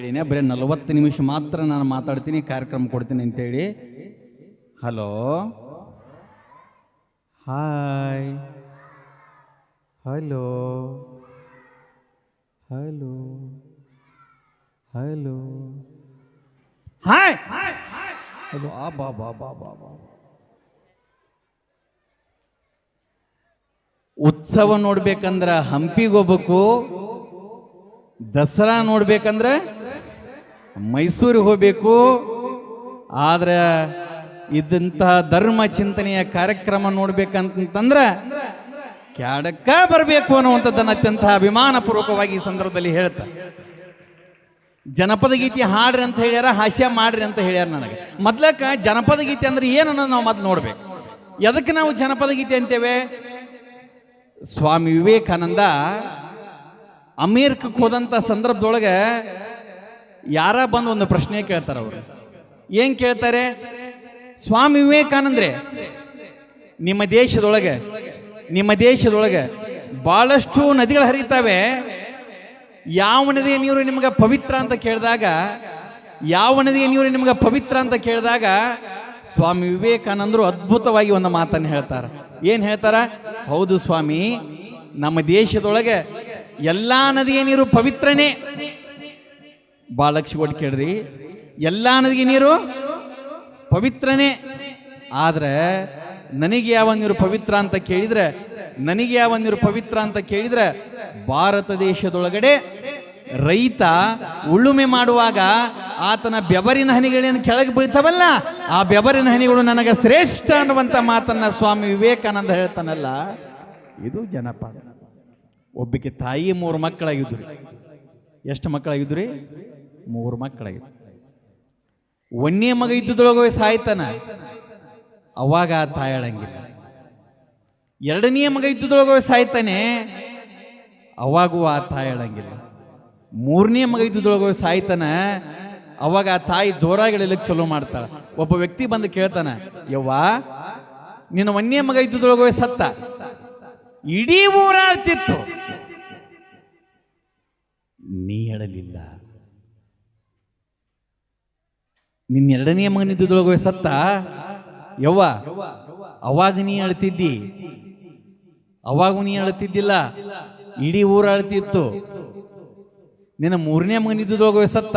ಹೇಳಿನೇ ಬರೀ ನಲವತ್ತು ನಿಮಿಷ ಮಾತ್ರ ನಾನು ಮಾತಾಡ್ತೀನಿ, ಕಾರ್ಯಕ್ರಮ ಕೊಡ್ತೀನಿ ಅಂತೇಳಿ. Hello? Hi. Hello? Hello? Hello? Hi! Hello? ಆ, ಬಾ ಬಾ ಬಾ ಬಾ ಬಾ. ಉತ್ಸವ ನೋಡ್ಬೇಕಂದ್ರ ಹಂಪಿಗೆ ಹೋಗ್ಬೇಕು, ದಸರಾ ನೋಡ್ಬೇಕಂದ್ರೆ ಮೈಸೂರಿಗೆ ಹೋಗಬೇಕು. ಆದ್ರೆ ಇದ್ದಂತಹ ಧರ್ಮ ಚಿಂತನೆಯ ಕಾರ್ಯಕ್ರಮ ನೋಡ್ಬೇಕಂತಂದ್ರೆ ಕ್ಯಾಡಕ್ಕ ಬರಬೇಕು ಅನ್ನುವಂಥದ್ದನ್ನು ಅತ್ಯಂತ ಅಭಿಮಾನಪೂರ್ವಕವಾಗಿ ಈ ಸಂದರ್ಭದಲ್ಲಿ ಹೇಳ್ತಾ ಜನಪದ ಗೀತೆ ಹಾಡ್ರಿ ಅಂತ ಹೇಳ್ಯಾರ, ಹಾಸ್ಯ ಮಾಡ್ರಿ ಅಂತ ಹೇಳ್ಯಾರ ನನಗೆ. ಮೊದ್ಲಕ್ಕ ಜನಪದ ಗೀತೆ ಅಂದ್ರೆ ಏನು ನಾವು ಮೊದ್ಲು ನೋಡ್ಬೇಕು. ಎದಕ್ಕೆ ನಾವು ಜನಪದ ಗೀತೆ ಅಂತೇವೆ? ಸ್ವಾಮಿ ವಿವೇಕಾನಂದ ಅಮೇರಿಕಕ್ಕೆ ಹೋದಂಥ ಸಂದರ್ಭದೊಳಗೆ ಯಾರ ಬಂದು ಒಂದು ಪ್ರಶ್ನೆ ಕೇಳ್ತಾರೆ ಅವರು? ಏನ್ ಕೇಳ್ತಾರೆ? ಸ್ವಾಮಿ ವಿವೇಕಾನಂದ್ರೆ, ನಿಮ್ಮ ದೇಶದೊಳಗೆ ನಿಮ್ಮ ದೇಶದೊಳಗೆ ಬಹಳಷ್ಟು ನದಿಗಳು ಹರಿತಾವೆ ಯಾವ ನದಿಯ ನೀರು ನಿಮ್ಗೆ ಪವಿತ್ರ ಅಂತ ಕೇಳಿದಾಗ, ಯಾವ ನದಿಯ ನೀರು ನಿಮ್ಗೆ ಪವಿತ್ರ ಅಂತ ಕೇಳಿದಾಗ ಸ್ವಾಮಿ ವಿವೇಕಾನಂದರು ಅದ್ಭುತವಾಗಿ ಒಂದು ಮಾತನ್ನು ಹೇಳ್ತಾರೆ. ಏನು ಹೇಳ್ತಾರ? ಹೌದು ಸ್ವಾಮಿ, ನಮ್ಮ ದೇಶದೊಳಗೆ ಎಲ್ಲಾ ನದಿಯ ನೀರು ಪವಿತ್ರನೇ. ಭಾಳ ಲಕ್ಷ ಕೇಳ್ರಿ. ಎಲ್ಲ ನದಿಗೆ ನೀರು ಪವಿತ್ರನೇ. ಆದ್ರೆ ನನಗೆ ಯಾವ ನೀರು ಪವಿತ್ರ ಅಂತ ಕೇಳಿದ್ರೆ, ನನಗೆ ಯಾವ ನೀರು ಪವಿತ್ರ ಅಂತ ಕೇಳಿದ್ರೆ, ಭಾರತ ದೇಶದೊಳಗಡೆ ರೈತ ಉಳುಮೆ ಮಾಡುವಾಗ ಆತನ ಬೆವರಿನ ಹನಿಗಳೇನು ಕೆಳಗೆ ಬೀಳ್ತಾವಲ್ಲ, ಆ ಬೆವರಿನ ಹನಿಗಳು ನನಗೆ ಶ್ರೇಷ್ಠ ಅನ್ನುವಂಥ ಮಾತನ್ನ ಸ್ವಾಮಿ ವಿವೇಕಾನಂದ ಹೇಳ್ತಾನಲ್ಲ, ಇದು ಜನಪದ. ಒಬ್ಬಕ್ಕೆ ತಾಯಿ ಮೂರು ಮಕ್ಕಳಾಗಿದ್ರು. ಎಷ್ಟು ಮಕ್ಕಳಾಗಿದ್ದು ರೀ? ಮೂರು ಮಕ್ಕಳಾಗಿದ್ರು ಒಂದೇ ಮಗ ಇದ್ದುದೊಳಗೆ ಸಾಯ್ತಾನ? ಅವಾಗ ಆ ತಾಯಿ ಅಳಂಗಿಲ್ಲ ಎರಡನೇ ಮಗ ಇದ್ದುದೊಳಗೆ ಸಾಯ್ತಾನೆ? ಅವಾಗೂ ಆ ತಾಯಿ ಹೇಳಂಗಿಲ್ಲ ಮೂರನೇ ಮಗ ಇದ್ದುದೊಳಗೆ ಸಾಯ್ತಾನ? ಅವಾಗ ಆ ತಾಯಿ ಜೋರಾಗಿ ಎಳಿಲಿಕ್ಕೆ ಚಲೋ ಮಾಡ್ತಾಳ. ಒಬ್ಬ ವ್ಯಕ್ತಿ ಬಂದು ಕೇಳ್ತಾನ, ಯವ್ವ, ನಿನ್ನ ಒಂದೇ ಮಗ ಇದ್ದುದೊಳಗೆ ಸತ್ತ? ಇಡೀ ಊರಾಡ್ತಿತ್ತು ನೀ ಹೇಳಲಿಲ್ಲ. ನಿನ್ನ ಎರಡನೇ ಮಗನಿದ್ದುದೊಳಗೆ ಸತ್ತ? ಯವ್ವ, ಅವಾಗ ನೀ ಅಳ್ತಿದ್ದಿ? ಅವಾಗ ನೀ ಅಳ್ತಿದ್ದಿಲ್ಲ? ಇಡೀ ಊರ ಅಳ್ತಿತ್ತು. ನಿನ್ನ ಮೂರನೇ ಮಗನಿದ್ದುದೊಳಗೆ ಸತ್ತ?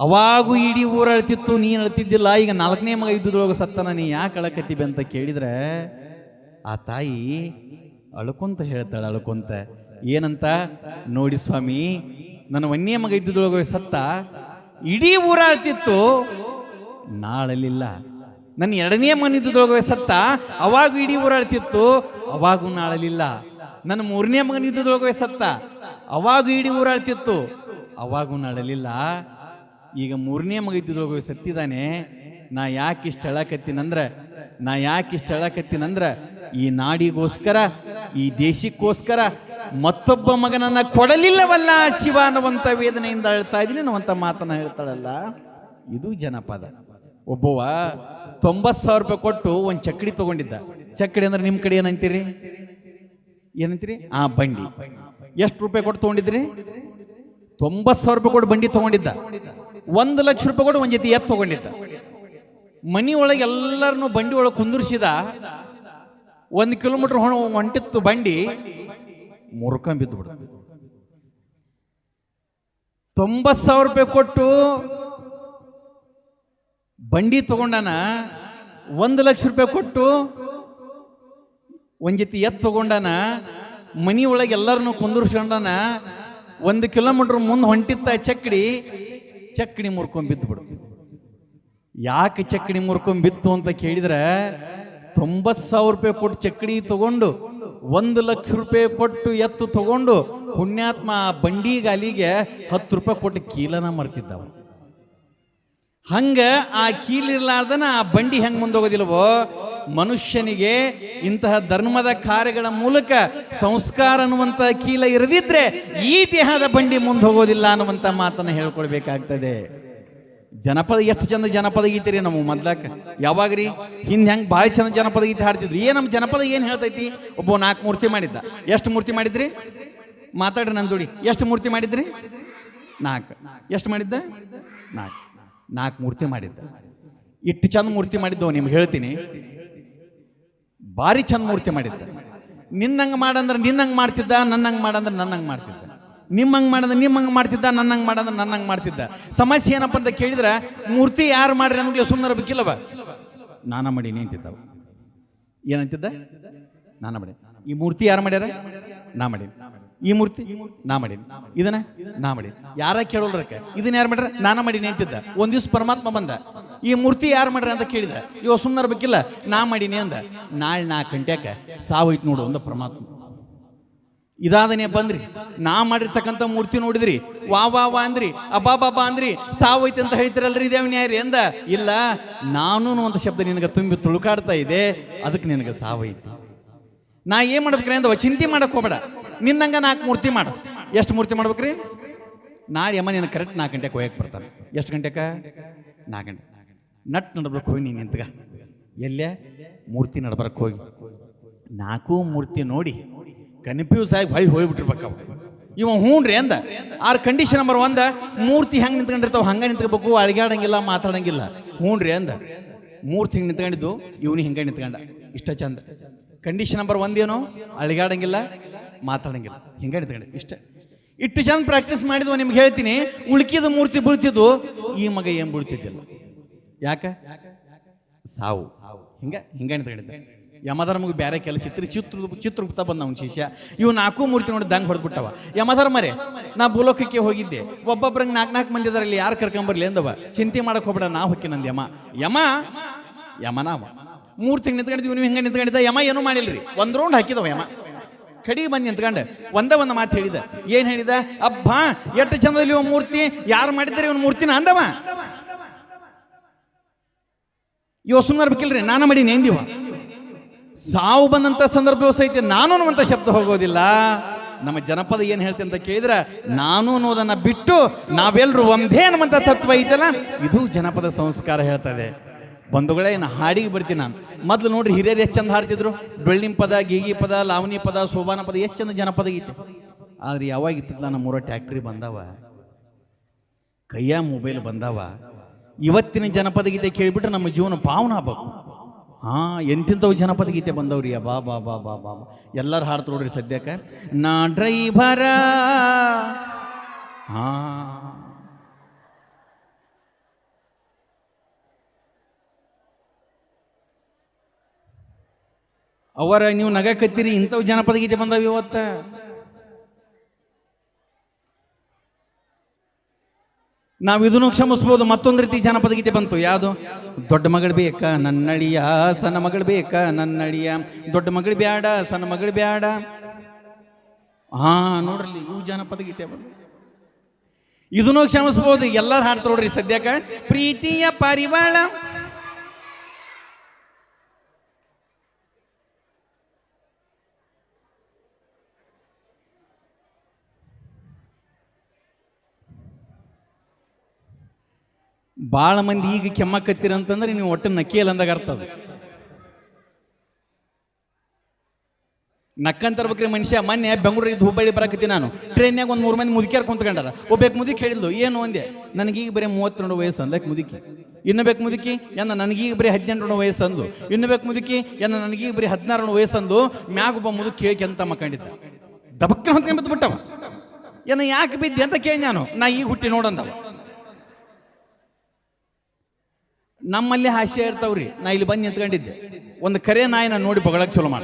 ಅವಾಗೂ ಇಡೀ ಊರು ಅಳ್ತಿತ್ತು ನೀನು ಅಳ್ತಿದ್ದಿಲ್ಲ. ಈಗ ನಾಲ್ಕನೇ ಮಗ ಇದ್ದುದೊಳಗೆ ಸತ್ತನ ನೀ ಯಾಕೆ ಅಳಕತ್ತೀವಿ ಅಂತ ಕೇಳಿದ್ರೆ, ಆ ತಾಯಿ ಅಳ್ಕೊಂತ ಹೇಳ್ತಾಳೆ, ಅಳ್ಕೊಂತ. ಏನಂತ? ನೋಡಿ ಸ್ವಾಮಿ, ನನ್ನ ವನ್ಯ ಮಗ ಇದ್ದದೊಳಗೆ ಸತ್ತ, ಇಡೀ ಊರ ಅಳ್ತಿತ್ತು ನಾಳಲಿಲ್ಲ ನನ್ನ ಎರಡನೇ ಮಗನ ಇದ್ದುದೊಳಗೆ ಸತ್ತ, ಅವಾಗ ಇಡೀ ಊರ ಅಳ್ತಿತ್ತು ಅವಾಗೂ ನಾಳಲಿಲ್ಲ ನನ್ನ ಮೂರನೇ ಮಗನ ಇದ್ದುದೊಳಗೆ ಸತ್ತ, ಅವಾಗ ಇಡೀ ಊರ ಅಳ್ತಿತ್ತು ಅವಾಗೂ ನಾಳಲಿಲ್ಲ ಈಗ ಮೂರನೇ ಮಗ ಇದ್ದದೊಳಗೆ ಸತ್ತಿದ್ದಾನೆ ನಾ ಯಾಕೆ ಇಷ್ಟ ಅಳಕತ್ತೀನಂದ್ರೆ, ನಾ ಯಾಕೆ ಇಷ್ಟ ಅಳಕತ್ತೀನಂದ್ರೆ ಈ ನಾಡಿಗೋಸ್ಕರ, ಈ ದೇಶಕ್ಕೋಸ್ಕರ ಮತ್ತೊಬ್ಬ ಮಗನನ್ನ ಕೊಡಲಿಲ್ಲವಲ್ಲ ಶಿವ ಅನ್ನುವಂಥ ವೇದನೆಯಿಂದ ಹೇಳ್ತಾ ಇದ್ದೀನಿ ಅನ್ನುವಂಥ ಮಾತನ್ನ ಹೇಳ್ತಾಳಲ್ಲ. ಇದು ಜನಪದ. ಒಬ್ಬವ ತೊಂಬತ್ತು ಸಾವಿರ ರೂಪಾಯಿ ಕೊಟ್ಟು ಒಂದು ಚಕ್ಕಡಿ ತಗೊಂಡಿದ್ದ. ಚಕ್ಕಡಿ ಅಂದ್ರೆ ನಿಮ್ಮ ಕಡೆ ಏನಂತೀರಿ? ಏನಂತೀರಿ? ಆ ಬಂಡಿ. ಎಷ್ಟು ರೂಪಾಯಿ ಕೊಟ್ಟು ತಗೊಂಡಿದ್ರಿ? ತೊಂಬತ್ತು ಸಾವಿರ ರೂಪಾಯಿ ಕೊಟ್ಟು ಬಂಡಿ ತಗೊಂಡಿದ್ದ. ಒಂದು ಲಕ್ಷ ರೂಪಾಯಿ ಕೊಟ್ಟು ಒಂದು ಜೊತೆ ಎತ್ತು ತಗೊಂಡಿದ್ದ. ಮನಿ ಒಳಗೆ ಎಲ್ಲರನ್ನು ಬಂಡಿ ಒಳಗೆ ಕುಂದಿರ್ಸಿದ. ಒಂದು ಕಿಲೋಮೀಟರ್ ಹೊಣ ಹೊಂಟಿತ್ತು ಬಂಡಿ, ಮುರ್ಕೊಂಡ್ ಬಿದ್ದು ಬಿಡ ತೊಂಬತ್ತು ಸಾವಿರ ರೂಪಾಯಿ ಕೊಟ್ಟು ಬಂಡಿ ತಗೊಂಡನ ಒಂದು ಲಕ್ಷ ರೂಪಾಯಿ ಕೊಟ್ಟು ಒಂದ್ ಜೊತೆ ಎತ್ತು ತಗೊಂಡಾನ ಮನಿ ಒಳಗೆ ಎಲ್ಲರನ್ನು ಕುಂದರ್ಸ್ಕೊಂಡಾನ ಒಂದು ಕಿಲೋಮೀಟರ್ ಮುಂದೆ ಹೊಂಟಿತ್ತ ಚಕ್ಕಡಿ ಚಕ್ಕಡಿ ಮುರ್ಕೊಂಡ್ ಬಿದ್ದು ಬಿಡು ಯಾಕೆ ಚಕ್ಕಡಿ ಮುರ್ಕೊಂಡ್ ಬಿತ್ತು ಅಂತ ಕೇಳಿದ್ರೆ ತೊಂಬತ್ತು ಸಾವಿರ ರೂಪಾಯಿ ಕೊಟ್ಟು ಚಕ್ಕಡಿ ತಗೊಂಡು, ಒಂದು ಲಕ್ಷ ರೂಪಾಯಿ ಕೊಟ್ಟು ಎತ್ತು ತಗೊಂಡು, ಪುಣ್ಯಾತ್ಮ ಆ ಬಂಡಿ ಗಾಲಿಗೆ ಹತ್ತು ರೂಪಾಯಿ ಕೊಟ್ಟು ಕೀಲನ ಮರ್ತಿದ್ದವ ಹಂಗ ಆ ಕೀಲಿರ್ಲಾರ್ದನ ಆ ಬಂಡಿ ಹೆಂಗ್ ಮುಂದೋಗೋದಿಲ್ವೋ? ಮನುಷ್ಯನಿಗೆ ಇಂತಹ ಧರ್ಮದ ಕಾರ್ಯಗಳ ಮೂಲಕ ಸಂಸ್ಕಾರ ಅನ್ನುವಂಥ ಕೀಲ ಇರದಿದ್ರೆ ಈ ದೇಹದ ಬಂಡಿ ಮುಂದೆ ಹೋಗೋದಿಲ್ಲ ಅನ್ನುವಂಥ ಮಾತನ್ನ ಹೇಳ್ಕೊಳ್ಬೇಕಾಗ್ತದೆ. ಜನಪದ, ಎಷ್ಟು ಚಂದ ಜನಪದ ಗೀತೆ ರೀ ನಮ್ಮ ಮೊದ್ಲಾಕ. ಯಾವಾಗ ರೀ ಹಿಂದೆ ಹೆಂಗೆ ಭಾಳ ಚಂದ ಜನಪದ ಗೀತೆ ಹಾಡ್ತಿದ್ರು. ಏನು ನಮ್ಮ ಜನಪದ ಏನು ಹೇಳ್ತೈತಿ? ಒಬ್ಬ ನಾಲ್ಕು ಮೂರ್ತಿ ಮಾಡಿದ್ದ. ಎಷ್ಟು ಮೂರ್ತಿ ಮಾಡಿದ್ರಿ? ಮಾತಾಡ್ರಿ ನನ್ನ ಜೋಡಿ. ಎಷ್ಟು ಮೂರ್ತಿ ಮಾಡಿದ್ರಿ? ನಾಲ್ಕು. ಎಷ್ಟು ಮಾಡಿದ್ದ? ನಾಲ್ಕು. ನಾಲ್ಕು ಮೂರ್ತಿ ಮಾಡಿದ್ದ. ಇಟ್ಟು ಚಂದ ಮೂರ್ತಿ ಮಾಡಿದ್ದವು ನಿಮ್ಗೆ ಹೇಳ್ತೀನಿ. ಭಾರಿ ಚಂದ ಮೂರ್ತಿ ಮಾಡಿದ್ದ. ನಿನ್ನಂಗೆ ಮಾಡಂದ್ರೆ ನಿನ್ನಂಗೆ ಮಾಡ್ತಿದ್ದ, ನನ್ನಂಗೆ ಮಾಡಂದ್ರೆ ನನ್ನಂಗೆ ಮಾಡ್ತಿದ್ದ. ನಿಮ್ಮಂಗೆ ನಿಮ್ಮ ನಿಮ್ಮಂಗೆ ಮಾಡ್ತಿದ್ದ, ನನ್ನಂಗೆ ಮಾಡಂದ್ರೆ ನನ್ನಂಗೆ ಮಾಡ್ತಿದ್ದ. ಸಮಸ್ಯೆ ಏನಪ್ಪ ಅಂತ ಕೇಳಿದ್ರೆ, ಮೂರ್ತಿ ಯಾರು ಮಾಡ್ರಿ ಅನ್ನೋದು ಸುಮ್ಮನೆ ಬೇಕಿಲ್ಲವ ನಾನ ಮಾಡಿ ನಿಂತಿದ್ದಾವ ಏನಂತಿದ್ದ? ನಾನ ಮಾಡಿ ಈ ಮೂರ್ತಿ ಯಾರು ಮಾಡ್ಯಾರ? ನಾ ಮಾಡೀನಿ. ಈ ಮೂರ್ತಿ? ನಾ ಮಾಡೀನಿ. ಇದನ್ನ? ನಾ ಮಾಡಿ ಯಾರ ಕೇಳೋಲ್ರಕ್ಕೆ ಇದನ್ನ ಯಾರು ಮಾಡ್ಯಾರ? ನಾನ ಮಾಡೀನಿ ಅಂತಿದ್ದ. ಒಂದ್ ದಿವ್ಸ ಪರಮಾತ್ಮ ಬಂದ. ಈ ಮೂರ್ತಿ ಯಾರು ಮಾಡ್ರಿ ಅಂತ ಕೇಳಿದ. ಇವ ಸುಮ್ಮನೆ ಬೇಕಿಲ್ಲ ನಾ ಮಾಡಿನಿ ಅಂದ. ನಾಳೆ ನಾಲ್ಕು ಸಾವು ಐತಿ ನೋಡು ಅಂದ ಪರಮಾತ್ಮ. ಇದಾದನೆ ಬಂದ್ರಿ. ನಾ ಮಾಡಿರ್ತಕ್ಕಂಥ ಮೂರ್ತಿ ನೋಡಿದ್ರಿ. ವಾ ವಾ ವಾ ಅಂದ್ರಿ. ಅಬ್ಬಾ ಬಾಬಾ ಅಂದ್ರಿ. ಸಾವೈತೆ ಅಂತ ಹೇಳ್ತಿರಲ್ರಿ ಇದೇವ್ ನ್ಯಾಯ ರೀ ಅಂದ ಇಲ್ಲ. ನಾನು ಅಂತ ಶಬ್ದ ನಿನಗೆ ತುಂಬಿ ತುಳುಕಾಡ್ತಾ ಇದೆ ಅದಕ್ಕೆ ನಿನಗೆ ಸಾವೈತಿ. ನಾ ಏನು ಮಾಡ್ಬೇಕ್ರಿ ಅಂದವ? ಚಿಂತೆ ಮಾಡಕ್ ಹೋಗ್ಬೇಡ. ನಿನ್ನಂಗ ನಾಲ್ಕು ಮೂರ್ತಿ ಮಾಡು. ಎಷ್ಟು ಮೂರ್ತಿ ಮಾಡ್ಬೇಕ್ರಿ? ನಾಳೆ ಅಮ್ಮ ನಿನ್ನ ಕರೆಕ್ಟ್ ನಾಲ್ಕು ಗಂಟೆಗೆ ಹೋಯಕ್ಕೆ ಬರ್ತಾನೆ. ಎಷ್ಟು ಗಂಟೆಕ? ನಾಲ್ಕು ಗಂಟೆ. ನಟ್ ನಡ್ಬೇಕು ಹೋಗಿ ನೀನು ನಿಂತ್ಗ ಎಲ್ಲೇ? ಮೂರ್ತಿ ನಡ್ಬರಕ್ಕೆ ಹೋಗಿ. ನಾಲ್ಕು ಮೂರ್ತಿ ನೋಡಿ ಕನ್ಫ್ಯೂಸ್ ಆಗಿ ಹೊಯ್ ಹೋಗ್ಬಿಟ್ಟಿರ್ಬೇಕು ಇವ ರೀ ಅಂದ. ಆರ್ ಕಂಡೀಷನ್ ನಂಬರ್ ಒಂದ, ಮೂರ್ತಿ ಹೆಂಗೆ ನಿಂತ್ಕೊಂಡಿರ್ತಾವ ಹಂಗೆ ನಿಂತ್ಕೋಬೇಕು ಅಳಿಗಾಡಂಗಿಲ್ಲ ಮಾತಾಡಂಗಿಲ್ಲ. ರೀ ಅಂದ. ಮೂರ್ತಿ ಹಿಂಗೆ ನಿಂತ್ಕೊಂಡಿದ್ದು, ಇವನು ಹಿಂಗೆ ನಿಂತ್ಕೊಂಡ. ಇಷ್ಟ ಚಂದ. ಕಂಡೀಷನ್ ನಂಬರ್ ಒಂದೇನು ಅಳಿಗಾಡಂಗಿಲ್ಲ ಮಾತಾಡಂಗಿಲ್ಲ. ಹಿಂಗೆ ನಿಂತ್ಕೊಂಡೆ. ಇಷ್ಟ. ಇಷ್ಟು ಚಂದ ಪ್ರಾಕ್ಟೀಸ್ ಮಾಡಿದ್ವ, ನಿಮ್ಗೆ ಹೇಳ್ತೀನಿ. ಉಳ್ಕಿದ ಮೂರ್ತಿ ಬೀಳ್ತಿದ್ದು, ಈ ಮಗ ಏನ್ ಬೀಳ್ತಿದ್ದಿಲ್ಲ. ಯಾಕ? ಸಾವು. ಹಿಂಗ, ಹಿಂಗೆ ನಿಂತ್ಕೊಂಡಿದ್ದ. ಯಮಧರ್ಮಗೆ ಬೇರೆ ಕೆಲಸ ಇತ್ತು. ಚಿತ್ರ, ಚಿತ್ರಗುಪ್ತ ಬಂದ ಅವ್ನ ಶಿಷ್ಯ. ಇವು ನಾಲ್ಕು ಮೂರ್ತಿ ನೋಡಿ ದಂಗ್ ಹೊಡೆದ್ಬಿಟ್ಟವ. ಯಮಧರ್ಮರೇ ನಾ ಭೂಲೋಕಕ್ಕೆ ಹೋಗಿದ್ದೆ. ಒಬ್ಬೊಬ್ರಂಗೆ ನಾಲ್ಕು ನಾಲ್ಕು ಮಂದಿ ಅದರಲ್ಲಿ ಯಾರು ಕರ್ಕೊಂಬರ್ಲಿ ಅಂದವ. ಚಿಂತೆ ಮಾಡಕ್ಕೆ ಹೋಗ್ಬೇಡ ನಾ ಹೊಕ್ಕಿ ನಂದು ಯಮ. ಯಮ ಯಮನಾಮ ಮೂರು ತಿಂಗ್ ನಿಂತ್ಕೊಂಡಿದ್ವಿ ನೀವು ಹಿಂಗೆ ನಿಂತ್ಕೊಂಡಿದ್ದ. ಯಮ ಏನೂ ಮಾಡಿಲ್ರಿ. ಒಂದು ರೌಂಡ್ ಹಾಕಿದವ ಯಮ. ಕಡಿಗೆ ಬಂದು ನಿಂತ್ಕೊಂಡು ಒಂದ ಒಂದು ಮಾತು ಹೇಳಿದ. ಏನು ಹೇಳಿದ? ಅಬ್ಬ, ಎಷ್ಟು ಚಂದದಲ್ಲಿ ಇವ ಮೂರ್ತಿ. ಯಾರು ಮಾಡಿದ್ದಾರೆ ಇವ್ನ ಮೂರ್ತಿನ ಅಂದವ. ಇವ ಸುಮ್ಮನೆ ಬೇಕಿಲ್ರಿ ನಾನು ಮಾಡೀನಿ ಎಂದಿವ ಸಾವು ಬಂದಂತ ಸಂದರ್ಭವೂ ಸಹಿತ ನಾನು ಅನ್ನುವಂಥ ಶಬ್ದ ಹೋಗೋದಿಲ್ಲ. ನಮ್ಮ ಜನಪದ ಏನು ಹೇಳ್ತೆ ಅಂತ ಕೇಳಿದ್ರೆ, ನಾನು ಅನ್ನೋದನ್ನ ಬಿಟ್ಟು ನಾವೆಲ್ಲರೂ ಒಂದೇ ಅನ್ನುವಂಥ ತತ್ವ ಐತಲ್ಲ, ಇದು ಜನಪದ ಸಂಸ್ಕಾರ ಹೇಳ್ತದೆ ಬಂಧುಗಳೇ, ಇನ್ನು ಹಾಡಿಗೆ ಬರ್ತೀನಿ ನಾನು. ಮೊದಲು ನೋಡ್ರಿ ಹಿರಿಯರು ಎಷ್ಟು ಚಂದ ಹಾಡ್ತಿದ್ರು. ಡೊಳ್ಳಿನ ಪದ, ಗೀಗಿ ಪದ, ಲಾವಣಿ ಪದ ಸೋಬಾನ ಪದ, ಎಷ್ಟು ಚಂದ ಜನಪದ ಗೀತೆ. ಆದ್ರೆ ಯಾವಾಗ ಇತ್ತಿಲ್ಲ ನಮ್ಮೂರ ಟ್ಯಾಕ್ಟ್ರಿ ಬಂದಾವ. ಕೈಯ ಮೊಬೈಲ್ ಬಂದಾವ. ಇವತ್ತಿನ ಜನಪದ ಗೀತೆ ಕೇಳಿಬಿಟ್ರೆ ನಮ್ಮ ಜೀವನ ಪಾವನ ಆಗ್ಬೇಕು. ಹಾ ಎಂತಿಂಥವು ಜನಪದ ಗೀತೆ ಬಂದವ್ರಿ ಬಾ ಬಾ ಬಾ ಬಾ ಬಾ ಎಲ್ಲರೂ ಹಾಡ್ತು ನೋಡ್ರಿ ಸದ್ಯಕ್ಕೆ. ನಾ ಡ್ರೈವರ. ಹಾಂ ಅವರ ನೀವು ನಗಕತ್ತೀರಿ, ಇಂಥವು ಜನಪದ ಗೀತೆ ಬಂದವು ಇವತ್ತ. ನಾವು ಇದನ್ನು ಕ್ಷಮಿಸ್ಬೋದು, ಮತ್ತೊಂದು ರೀತಿ ಜನಪದ ಗೀತೆ ಬಂತು. ಯಾವುದು? ದೊಡ್ಡ ಮಗಳು ಬೇಕ? ನನ್ನಳಿಯ ಸಣ್ಣ ಮಗಳು ಬೇಕ? ನನ್ನಳಿಯ ದೊಡ್ಡ ಮಗಳು ಬ್ಯಾಡ, ಸಣ್ಣ ಮಗಳು ಬ್ಯಾಡ. ಹಾ ನೋಡ್ರಿ ಇವು ಜನಪದ ಗೀತೆ ಬಂತು. ಇದನ್ನು ಕ್ಷಮಿಸ್ಬೋದು. ಎಲ್ಲರೂ ಹಾಡ್ತಾರೆ ನೋಡ್ರಿ ಸದ್ಯಕ್ಕ. ಪ್ರೀತಿಯ ಪರಿವಾಳ. ಭಾಳ ಮಂದಿ ಈಗ ಕೆಮ್ಮಕತ್ತೀರ ಅಂತಂದ್ರೆ ನೀವು ಒಟ್ಟು ನಕ್ಕಿಯಲ್ಲ ಅಂದಾಗ ಅರ್ಥ ಅದು. ನಕ್ಕಂತರ್ಬೇಕ್ರಿ ಮನುಷ್ಯ, ಮೊನ್ನೆ ಬೆಂಗಳೂರಿಗೆ ಹುಬ್ಬಳ್ಳಿ ಬರಕತ್ತಿ ನಾನು. ಟ್ರೈನ್ಯಾಗ ಒಂದು ಮೂರು ಮಂದಿ ಮುದುಕಿಯಾರ ಕುಂತ್ಕೊಂಡಾರ. ಒಬ್ಬಾಕ ಮುದುಕಿ ಹೇಳಿದ್ಲು, ಏನು? ಅಂದೆ. ನನಗೀಗ ಬರೀ ಮೂವತ್ತೆರಡು ವಯಸ್ಸು ಅಂದಕ್ಕೆ ಮುದುಕಿ, ಇನ್ನು ಬೇಕು ಮುದುಕಿ? ಎನ್ನ, ನನಗೀಗ ಬರೀ ಹದಿನೆಂಟು ವಯಸ್ಸು ಅಂದು ಇನ್ನು ಬೇಕು ಮುದುಕಿ? ಎನ್ನ, ನನಗೀಗ ಬರೀ ಹದಿನಾರು ವಯಸ್ಸು ಅಂದು ಮ್ಯಾಗ ಒಬ್ಬ ಮುದುಕಿ ಕೇಳಿ ಅಂತ ಮಕ್ಕಂಡಿದ್ದ ದಬಕ್ಕ ಅಂತ ಬಿಟ್ಟವ ಏನ ಯಾಕೆ ಬಿದ್ದೆ? ಅಂತ ಕೇಳಿ ನಾನು. ನಾ ಈಗ ಹುಟ್ಟಿ ನೋಡಂದವ. ನಮ್ಮಲ್ಲಿ ಹಾಸ್ಯ ಇರ್ತಾವ್ರಿ. ನಾ ಇಲ್ಲಿ ಬಂದು ನಿಂತ್ಕೊಂಡಿದ್ದೆ ಒಂದು ಕರೆ ನಾಯಿ ನಾನು ನೋಡಿ ಬಗಳಕ್ಕೆ ಚಲೋ ಮಾಡ.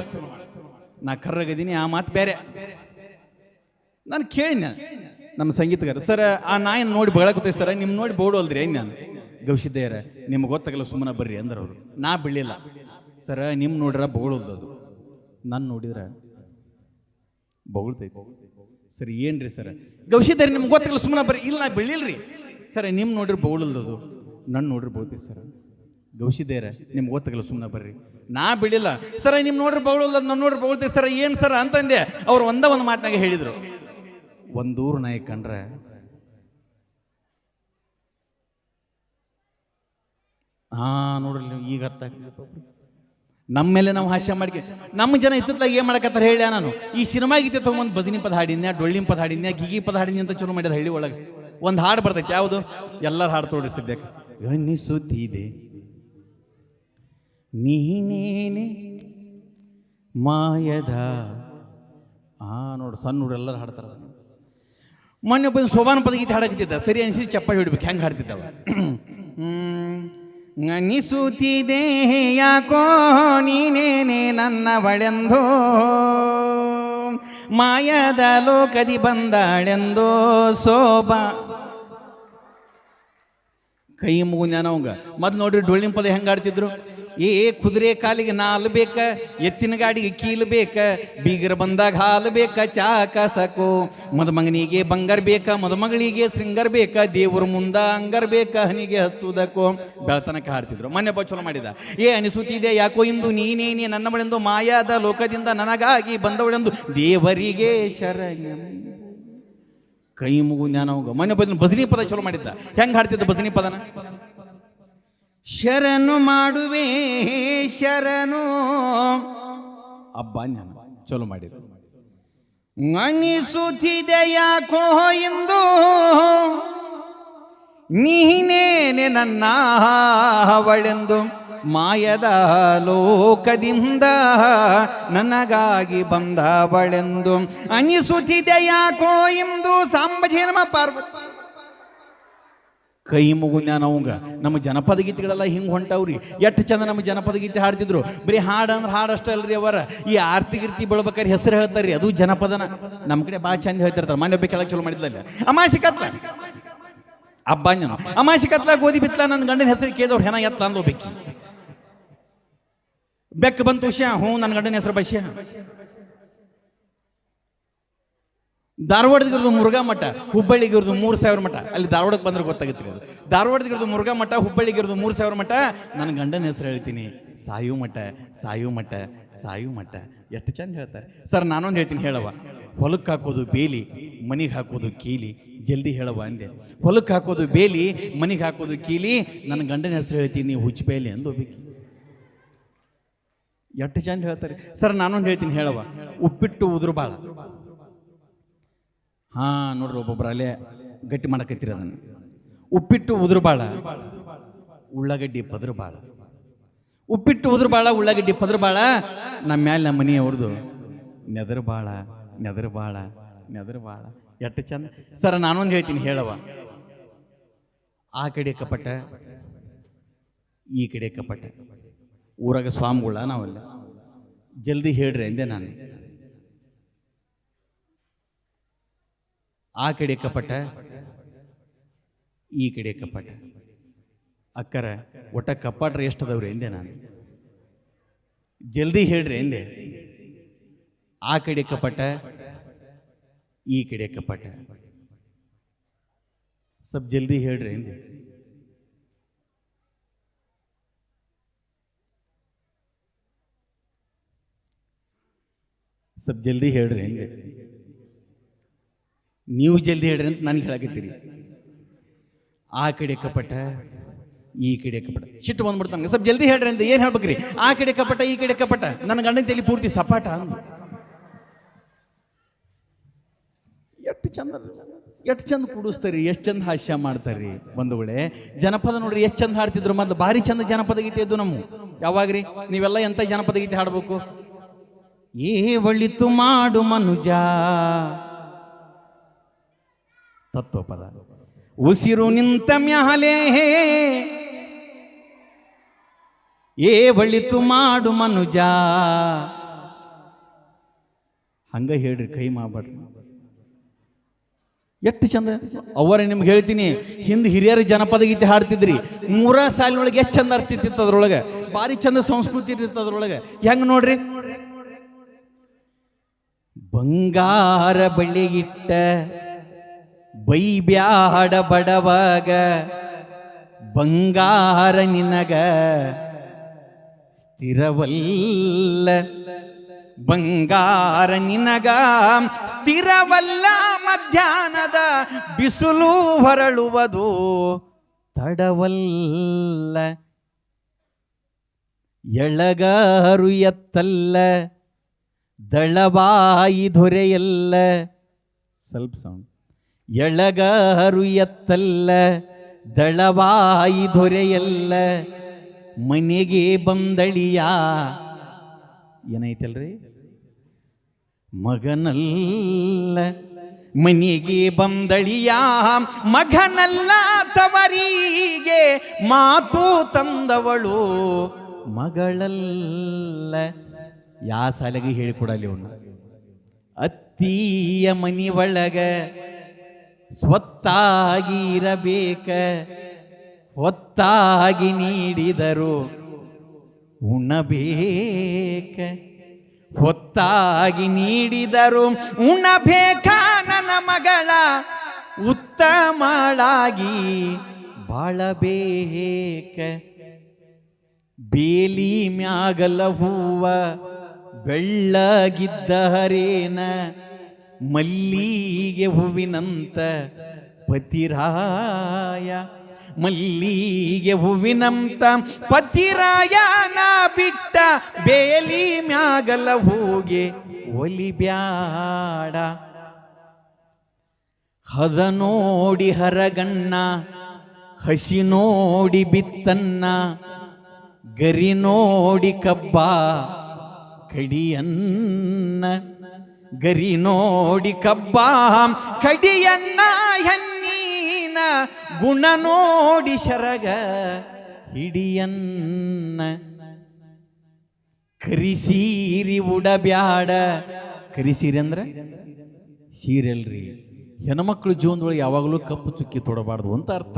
ನಾ ಕರ್ರಗದೀನಿ, ಆ ಮಾತು ಬೇರೆ. ನಾನು ಕೇಳಿ ನಾನು ನಮ್ಮ ಸಂಗೀತಗಾರ, ಸರ್, ಆ ನಾಯಿನ ನೋಡಿ ಬಗಳಕತ್ತೆ ಸರ್ ನಿಮ್ಮ ನೋಡಿ ಬೋಡೋಲ್ದ್ರಿ ಏನು ನಾನು? ಗವಿಸಿದ್ದೇರ ನಿಮ್ಗೆ ಗೊತ್ತಾಗಲ್ಲ ಸುಮ್ಮನೆ ಬರ್ರಿ ಅಂದ್ರೆ ಅವರು. ನಾ ಬೀಳಿಲ್ಲ ಸರ ನಿಮ್ಮ ನೋಡ್ರ ಬಗಳೋಲ್ದು ಅದು ನಾನು ನೋಡಿದ್ರ ಬೊಗಳ್ತೈತಿ. ಸರ್, ಏನ್ರಿ ಸರ್? ಗವಿಸಿದ್ದೇರಿ ನಿಮ್ಗೆ ಗೊತ್ತಾಗಲ್ಲ ಸುಮ್ಮನೆ ಬರ್ರಿ. ಇಲ್ಲ, ನಾ ಬೀಳಿಲ್ರಿ ಸರ್ ನಿಮ್ಮ ನೋಡ್ರಿ ಅದು ನನ್ನ ನೋಡ್ರಿ ಬೋಳ್ತಿ ಸರ್. ಗೌಶಿದ್ದೇರ ನಿಮ್ಗೆ ಓದ್ತಾಗಲ್ಲ ಸುಮ್ಮನೆ ಬರ್ರಿ. ನಾ ಬಿಡಿಲ್ಲ. ಸರ ನಿಮ್ ನೋಡ್ರಿ ಬೌಳಲ್ಲ ನನ್ನ ನೋಡ್ರಿ ಬೌಳ್ತಿ ಸರ್ ಏನು ಸರ್ ಅಂತಂದೆ. ಅವ್ರು ಒಂದ ಒಂದು ಮಾತನಾಗ ಹೇಳಿದರು. ಒಂದೂರು ನಾಯಿ ಕಂಡ್ರೆ ಹಾ ನೋಡ್ರಿ ನೀವು ಈಗ ಅರ್ಥ ನಮ್ಮ ಮೇಲೆ ನಾವು ಹಾಸ್ಯ ಮಾಡಿ ನಮ್ಮ ಜನ ಇತ್ತಲಾಗ ಏನು ಮಾಡಕತ್ತಾರ ಹೇಳ ನಾನು? ಈ ಸಿನಿಮಾ ಗೀತೆ ತೊಗೊಂಬಂದು ಬದಿನಿ ಪದ ಹಾಡಿನ್ಯಾ ಡೊಳ್ಳಿನ ಪದ ಹಾಡಿನ್ಯಾ ಗಿಗಿ ಪದ ಹಾಡಿನಿ ಅಂತ ಚಲೋ ಮಾಡ್ಯಾರ ಹಳ್ಳಿ ಒಳಗೆ. ಒಂದು ಹಾಡು ಬರ್ತೈತೆ ಯಾವುದು? ಎಲ್ಲರ ಹಾಡು ತೋಡ್ರಿ ಅನಿಸುತ್ತಿದೆ ನೀನೇನೆ ಮಾಯದ ಆ ನೋಡು ಸಣ್ಣ ಹುಡುಗರು ಎಲ್ಲರೂ ಹಾಡ್ತಾರ ಮೊನ್ನೆ ಒಬ್ಬ ಸೋಬಾನ ಪದಗೀತೆ ಗೀತೆ ಹಾಡಕತ್ತಿದ್ದ, ಸರಿ ಅನಿಸಿ ಚಪ್ಪಾಳಿ ಹೊಡ್ಬೇಕು, ಹೆಂಗೆ ಹಾಡ್ತಿದ್ದವ? ಅನಿಸುತ್ತಿದೆ ಯಾಕೋ ನೀನೇನೆ ನನ್ನ ಬಳೆಂದೋ ಮಾಯದ ಲೋಕದಿ ಬಂದಾಳೆಂದೋ ಸೋಬಾ? ಕೈ ಮುಗು ಅವಂಗ. ಮೊದ್ಲು ನೋಡ್ರಿ ಡೊಳ್ಳಿನ ಪದ ಹೆಂಗೆ ಆಡ್ತಿದ್ರು? ಏ, ಕುದುರೆ ಕಾಲಿಗೆ ನಾಲ್ ಬೇಕ, ಎತ್ತಿನ ಗಾಡಿಗೆ ಕೀಲ್ ಬೇಕ, ಬೀಗರ್ ಬಂದಾಗ ಹಾಲು ಬೇಕ ಚಾಕ ಸಾಕು ಮದುಮಗನಿಗೆ ಬಂಗಾರ ಬೇಕ, ಮದುಮಗಳಿಗೆ ಶೃಂಗಾರ ಬೇಕ, ದೇವ್ರ ಮುಂದ ಅಂಗಾರ ಬೇಕ, ಹನಿಗೆ ಹತ್ತುವುದಕ್ಕೋ ಬೆಳತನಕ ಹಾಡ್ತಿದ್ರು. ಮೊನ್ನೆ ಬ ಮಾಡಿದ. ಏ, ಅನಿಸುತ್ತಿದೆ ಯಾಕೋ ಇಂದು ನೀನೇನೇ ನನ್ನ ಬಳೆಂದು ಮಾಯಾದ ಲೋಕದಿಂದ ನನಗಾಗಿ ಬಂದವಳೆಂದು ದೇವರಿಗೆ ಶರಣ್ಯ ಕೈ ಮುಗು ಜ್ಞಾನವಾಗ ಮೊನ್ನೆ ಬದಲು ಭಜನಿ ಪದ ಚಲೋ ಮಾಡಿದ್ದ. ಹೆಂಗೆ ಹಾಡ್ತಿದ್ದ ಬಸನಿ ಪದನ? ಶರಣು ಮಾಡುವೆ ಶರಣು. ಅಬ್ಬ ಜ್ಞಾನ ಚಲೋ ಮಾಡಿದ ಅನಿಸುತ್ತಿದೆ ಯಾಕೋ ಎಂದು ನೀನೇನೆ ನನ್ನ ಅವಳೆಂದು ಮಾಯದ ಲೋಕದಿಂದ ನನಗಾಗಿ ಬಂದವಳೆಂದು ಅನಿಸುತ್ತಿದೆ ಯಾಕೋ ಎಂದು ಸಾಂಬಜೇನಮ ಪಾರ್ವ ಕೈ ಮುಗು ಅವಂಗ. ನಮ್ಮ ಜನಪದ ಗೀತೆಗಳೆಲ್ಲ ಹಿಂಗೆ ಹೊಂಟವ್ರಿ. ಎಷ್ಟು ಚಂದ ನಮ್ಮ ಜನಪದ ಗೀತೆ ಹಾಡ್ತಿದ್ರು. ಬರೀ ಹಾಡು ಅಂದ್ರೆ ಹಾಡು ಅಷ್ಟೇ ಅಲ್ರಿ ಅವರ. ಈ ಆರ್ತಿ ಗಿರ್ತಿ ಬೆಳ್ಬೇಕಾದ್ರೆ ಹೆಸರು ಹೇಳ್ತಾರ್ರಿ. ಅದು ಜನಪದನ. ನಮ್ಮ ಕಡೆ ಭಾಳ ಚಂದ ಹೇಳ್ತಿರ್ತಾರೆ. ಮನೆ ಒಬ್ಬ ಕೆಳಗೆ ಚಲೋ ಮಾಡಿದ್ಲಲ್ಲ. ಅಮಾಸಿ ಕತ್ಲ. ಅಬ್ಬಾಂಜನ ಅಮಾಸಿ ಕತ್ಲ, ಗೋಧಿ ಬಿತ್ತಲ ನನ್ನ ಗಂಡನ ಹೆಸರು ಕೇದವ್ರು ಹೆಣ ಎತ್ತ ಅಂದೋಬೇಕಿ ಬೆಕ್ಕ ಬಂತು ವಿಷಯ ಹ್ಞೂ ನನ್ನ ಗಂಡನ ಹೆಸರು ಬಸ್ಯ ಧಾರವಾಡದಿಗಿರೋದು ಮುರುಘಾ ಮಠ, ಹುಬ್ಬಳ್ಳಿಗಿರೋದು ಮೂರು ಸಾವಿರ ಮಠ. ಅಲ್ಲಿ ಧಾರವಾಡಕ್ಕೆ ಬಂದ್ರೆ ಗೊತ್ತಾಗುತ್ತೆ ಧಾರವಾಡದ ಧಾರವಾಡದಿಗಿರೋದು ಮುರುಘಾ ಮಠ, ಹುಬ್ಬಳ್ಳಿಗಿರೋದು ಮೂರು ಸಾವಿರ ಮಠ. ನನ್ನ ಗಂಡನ ಹೆಸರು ಹೇಳ್ತೀನಿ, ಸಾಯು ಮಠ ಸಾಯು ಮಠ ಸಾಯು ಮಠ. ಎಷ್ಟು ಚಂದ ಹೇಳ್ತಾರೆ. ಸರ್, ನಾನೊಂದು ಹೇಳ್ತೀನಿ ಹೇಳವ ಹೊಲಕ್ಕೆ ಹಾಕೋದು ಬೇಲಿ, ಮನೆಗೆ ಹಾಕೋದು ಕೀಲಿ. ಜಲ್ದಿ ಹೇಳವ ಅಂದೆ. ಹೊಲಕ್ಕೆ ಹಾಕೋದು ಬೇಲಿ, ಮನೆಗೆ ಹಾಕೋದು ಕೀಲಿ. ನನ್ನ ಗಂಡನ ಹೆಸರು ಹೇಳ್ತೀನಿ, ಹುಚ್ಚಬೇಲಿ ಅಂದೋಬೇಕು ಎಷ್ಟು ಚಂದ ಹೇಳ್ತಾರೆ? ಸರ್, ನಾನೊಂದು ಹೇಳ್ತೀನಿ ಹೇಳವ ಉಪ್ಪಿಟ್ಟು ಉದುರು ಬಾಳ. ಹಾ, ನೋಡ್ರಿ ಒಬ್ಬೊಬ್ರು ಅಲ್ಲೇ ಗಟ್ಟಿ ಮಾಡಕತ್ತೀರಿ ಅದನ್ನು. ಉಪ್ಪಿಟ್ಟು ಉದುರು ಬಾಳ. ಉಳ್ಳಾಗಡ್ಡಿ ಪದರು ಬಾಳ. ಉಪ್ಪಿಟ್ಟು ಉದುರು ಬಾಳ, ಉಳ್ಳಾಗಡ್ಡಿ ಪದರು ಬಾಳ. ನಮ್ಮ ಮ್ಯಾಲೆ ನಮ್ಮ ಮನೆಯವ್ರದ್ದು ನೆದರು ಬಾಳ ನೆದರು ಬಾಳ ನೆದರು ಬಾಳ. ಎಷ್ಟು ಚಂದ. ಸರ್, ನಾನೊಂದು ಹೇಳ್ತೀನಿ ಹೇಳವ ಆ ಕಡೆ ಕಪಟ, ಈ ಕಡೆ ಕಪಟ. ಊರಾಗ ಸ್ವಾಮಿಗಳ ನಾವಲ್ಲ. ಜಲ್ದಿ ಹೇಳ್ರಿ ಅಂದೆ ನಾನು. ಆ ಕಡೆ ಕಪಟ ಈ ಕಡೆ ಕಪಟ ಅಕ್ಕರ, ಒಟ್ಟ ಕಪಾಟ್ರೆ ಎಷ್ಟು ಅದಾವ್ರಿ ಎಂದೆ ನಾನು. ಜಲ್ದಿ ಹೇಳ್ರಿ ಎಂದೆ ಆ ಕಡೆ ಕಪಟ ಈ ಕಡೆ ಕಪಟ ಸ್ವಲ್ಪ ಜಲ್ದಿ ಹೇಳ್ರಿ ಎಂದೆ ಸ್ವಲ್ಪ ಜಲ್ದಿ ಹೇಳ್ರಿ ಹೆಂಗೆ. ನೀವು ಜಲ್ದಿ ಹೇಳ್ರಿ ಅಂತ ನನಗೆ ಹೇಳಕತ್ತೀರಿ. ಆ ಕಡೆ ಕಪಟ, ಈ ಕಡೆ ಕಪಟ. ಬಂದ್ಬಿಡ್ತು ನನಗೆ. ಸ್ವಲ್ಪ ಜಲ್ದಿ ಹೇಳ್ರಿ ಅಂತ ಏನು ಹೇಳ್ಬೇಕ್ರಿ? ಆ ಕಡೆ ಕಪಟ, ಈ ಕಡೆ ಕಪಟ. ನನ್ನ ಗಂಡನ ತಲೆ ಪೂರ್ತಿ ಸಪಾಟ ಅಂದು ಎಷ್ಟು ಚಂದ ಎಷ್ಟು ಚಂದ ಕೂಡಿಸ್ತಾರೆ, ಎಷ್ಟು ಚಂದ ಹಾಸ್ಯ ಮಾಡ್ತಾರ್ರಿ ಬಂಧುಗಳೇ ಜನಪದ ನೋಡ್ರಿ, ಎಷ್ಟು ಚಂದ ಹಾಡ್ತಿದ್ರು ಮೊದಲು. ಭಾರಿ ಚಂದ ಜನಪದ ಗೀತೆ ಇದ್ದು ನಮ್ಮ. ಯಾವಾಗ್ರಿ? ನೀವೆಲ್ಲ ಎಂತ ಜನಪದ ಗೀತೆ ಹಾಡ್ಬೇಕು? ಏ ಒಳಿತು ಮಾಡು ಮನುಜ. ತತ್ವಪದ. ಉಸಿರು ನಿಂತ ಮ್ಯಾಲೆ. ಏ ಬಳಿತು ಮಾಡು ಮನುಜ. ಹಂಗ ಹೇಳ್ರಿ ಕೈ ಮಾಡಬೇಡ್ರಿ ಎಷ್ಟು ಚಂದ. ಅವರ ನಿಮ್ಗೆ ಹೇಳ್ತೀನಿ, ಹಿಂದೆ ಹಿರಿಯರ ಜನಪದ ಗೀತೆ ಹಾಡ್ತಿದ್ರಿ ಮೂರ ಸಾಲಿನೊಳಗೆ ಎಷ್ಟು ಚಂದ ಅರ್ಥ ಇರ್ತಿತ್ತು ಅದ್ರೊಳಗೆ. ಭಾರಿ ಚಂದ ಸಂಸ್ಕೃತಿ ಇರ್ತಿತ್ತು ಅದ್ರೊಳಗೆ. ಹೆಂಗ್ ನೋಡ್ರಿ? ಬಂಗಾರ ಬಳ್ಳಿಗಿಟ್ಟ ಬೈಬ್ಯಾಡ ಬಡವಾಗ ಬಂಗಾರ ನಿನಗ ಸ್ಥಿರವಲ್ಲ. ಬಂಗಾರ ನಿನಗ ಸ್ಥಿರವಲ್ಲ. ಮಧ್ಯಾಹ್ನದ ಬಿಸಿಲು ಹೊರಳುವುದು ತಡವಲ್ಲ. ಎಳಗಾರು ಎತ್ತಲ್ಲ. ದಳವಾಯಿ ದೊರೆಯಲ್ಲ. ಸ್ವಲ್ಪ ಸೌಂಡ್. ಎಳಗರು ಎತ್ತಲ್ಲ. ದಳವಾಯಿ ದೊರೆಯಲ್ಲ. ಮನೆಗೆ ಬಂದಳಿಯ. ಏನೈತಲ್ರಿ? ಮಗನಲ್ಲ. ಮನೆಗೆ ಬಂದಳಿಯ. ಮಗನಲ್ಲ ತವರಿಗೆ ಮಾತು ತಂದವಳು. ಮಗಳಲ್ಲ. ಯಾ ಸಾಲಿಗೆ ಹೇಳಿಕೊಡಲಿ ಅವನು? ಅತ್ತೀಯ ಮನಿ ಒಳಗ ಸ್ವತ್ತಾಗಿ ಇರಬೇಕ, ಹೊತ್ತಾಗಿ ನೀಡಿದರು ಉಣಬೇಕ. ಹೊತ್ತಾಗಿ ನೀಡಿದರು ಉಣಬೇಕ, ನನ್ನ ಮಗಳ ಉತ್ತಮಳಾಗಿ ಬಾಳಬೇಕ. ಬೇಲಿ ಮ್ಯಾಗಲ ಹೂವ ಬೆಳ್ಳಗಿದ್ದ ಹರೇನ ಮಲ್ಲಿಗೆ ಹೂವಿನಂತ ಪತಿರಾಯ. ಮಲ್ಲಿಗೆ ಹೂವಿನಂತ ಪತಿರಾಯನ ಬಿಟ್ಟ ಬೇಲಿ ಮ್ಯಾಗಲ ಹೋಗಿ ಒಲಿಬ್ಯಾಡ. ಹದ ನೋಡಿ ಹರಗಣ್ಣ, ಹಸಿ ನೋಡಿ ಬಿತ್ತನ್ನ ಗರಿ ನೋಡಿ ಕಬ್ಬ. ಕಡಿಯನ್ನ ಗರಿ ನೋಡಿ ಕಬ್ಬ ಕಡಿಯನ್ನ ಹೆನ್ನೀನ ಗುಣ ನೋಡಿ ಶರಗ ಹಿಡಿಯನ್ನ ಕರಿಸೀರಿ ಉಡಬ್ಯಾಡ. ಕರಿಸೀರಿ ಅಂದ್ರೆ ಸೀರಿಯಲ್ರಿ. ಹೆಣ್ಮಕ್ಳು ಜೀವನದೊಳಗೆ ಯಾವಾಗಲೂ ಕಪ್ಪು ಚುಕ್ಕಿ ತೊಡಬಾರ್ದು ಅಂತ ಅರ್ಥ.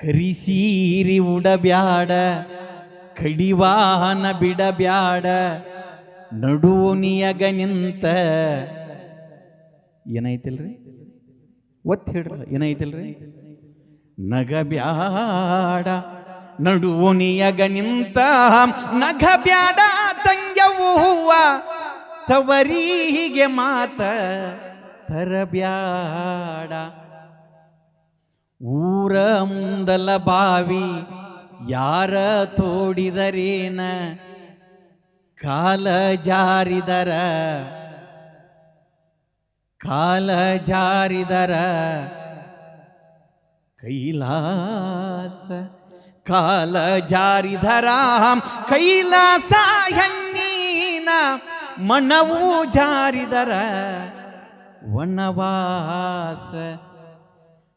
ಕರಿಸೀರಿ ಉಡಬ್ಯಾಡ, ಕಡಿವಾಹನ ಬಿಡಬ್ಯಾಡ. ನಡುವನಿಯಗ ನಿಂತ. ಏನೈತಿಲ್ರಿ? ಒತ್ತಿ ಹಿಡ್ರಿ ಏನೈತಿಲ್ರಿ? ನಗಬ್ಯಾಡ ನಡುವನಿಯಗ ನಿಂತ. ನಗಬ್ಯಾಡ ತಂಗ್ಯವು ಹೂವ ತವರಿಗೆ ಮಾತ ತರಬ್ಯಾಡ. ಊರ ಮುಂದಲ ಬಾವಿ ಯಾರ ತೋಡಿದರೇನ? ಕಾಲ ಜಾರಿದರ ಕಾಲ ಜಾರಿದರ, ಕೈಲಾಸ ಕಾಲ ಜಾರಿದರ ಕೈಲಾಸ ಹೆಣ್ಣಿನ ಮನವು ಜಾರಿದರ, ವನವಾಸ